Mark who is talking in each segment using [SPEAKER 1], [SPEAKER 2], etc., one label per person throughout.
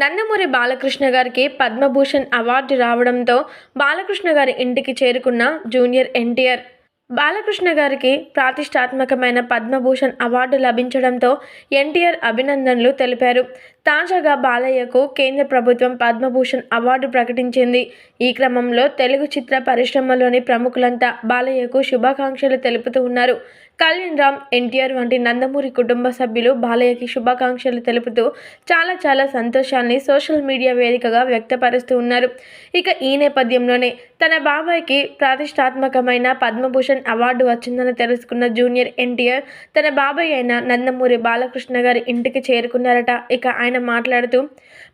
[SPEAKER 1] నందమూరి బాలకృష్ణ గారికి పద్మభూషణ్ అవార్డు రావడంతో బాలకృష్ణ గారి ఇంటికి చేరుకున్న జూనియర్ ఎన్టీఆర్. బాలకృష్ణ గారికి ప్రతిష్టాత్మకమైన పద్మభూషణ్ అవార్డు లభించడంతో ఎన్టీఆర్ అభినందనలు తెలిపారు. తాజాగా బాలయ్యకు కేంద్ర ప్రభుత్వం పద్మభూషణ్ అవార్డు ప్రకటించింది. ఈ క్రమంలో తెలుగు చిత్ర పరిశ్రమలోని ప్రముఖులంతా బాలయ్యకు శుభాకాంక్షలు తెలుపుతూ ఉన్నారు. కళ్యాణ్ రామ్ ఎన్టీఆర్ వంటి నందమూరి కుటుంబ సభ్యులు బాలయ్యకి శుభాకాంక్షలు తెలుపుతూ చాలా చాలా సంతోషాన్ని సోషల్ మీడియా వేదికగా వ్యక్తపరుస్తూ ఉన్నారు. ఇక ఈ నేపథ్యంలోనే తన బాబాయ్కి ప్రతిష్టాత్మకమైన పద్మభూషణ్ అవార్డు వచ్చిందని తెలుసుకున్న జూనియర్ ఎన్టీఆర్ తన బాబాయ్ అయిన నందమూరి బాలకృష్ణ గారి ఇంటికి చేరుకున్నారట. ఇక ఆయన మాట్లాడుతూ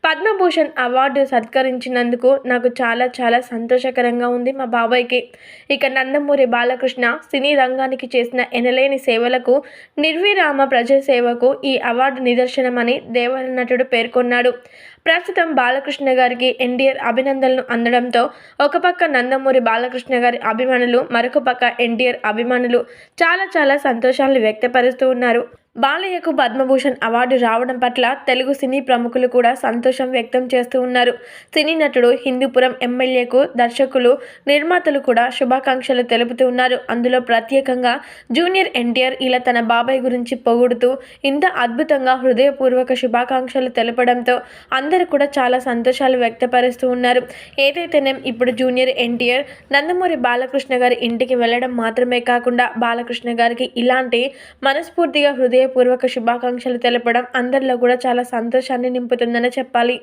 [SPEAKER 1] పద్మభూషణ్ అవార్డు సత్కరించినందుకు నాకు చాలా చాలా సంతోషకరంగా ఉంది మా బాబాయ్కి. ఇక నందమూరి బాలకృష్ణ సినీ రంగానికి చేసిన ఎనలేని సేవలకు నిర్విరామ ప్రజాసేవకు ఈ అవార్డు నిదర్శనమని దేవర నటుడు పేర్కొన్నాడు. ప్రస్తుతం బాలకృష్ణ గారికి ఎన్టీఆర్ అభినందనలు అందడంతో ఒక పక్క నందమూరి బాలకృష్ణ గారి అభిమానులు మరొక పక్క ఎన్టీఆర్ అభిమానులు చాలా చాలా సంతోషాలను వ్యక్తపరుస్తూ ఉన్నారు. బాలయ్యకు పద్మభూషణ్ అవార్డు రావడం పట్ల తెలుగు సినీ ప్రముఖులు కూడా సంతోషం వ్యక్తం చేస్తూ ఉన్నారు. సినీ నటుడు హిందూపురం ఎమ్మెల్యేకు దర్శకులు నిర్మాతలు కూడా శుభాకాంక్షలు తెలుపుతూ ఉన్నారు. అందులో ప్రత్యేకంగా జూనియర్ ఎన్టీఆర్ ఇలా తన బాబాయ్ గురించి పొగుడుతూ ఇంత అద్భుతంగా హృదయపూర్వక శుభాకాంక్షలు తెలపడంతో అందరూ కూడా చాలా సంతోషాలు వ్యక్తపరుస్తూ ఉన్నారు. ఏదైతేనేం ఇప్పుడు జూనియర్ ఎన్టీఆర్ నందమూరి బాలకృష్ణ గారి ఇంటికి వెళ్ళడం మాత్రమే కాకుండా బాలకృష్ణ గారికి ఇలాంటి మనస్ఫూర్తిగా హృదయ హృదయపూర్వక శుభాకాంక్షలు తెలపడం అందరిలో కూడా చాలా సంతోషాన్ని నింపుతుందనే చెప్పాలి.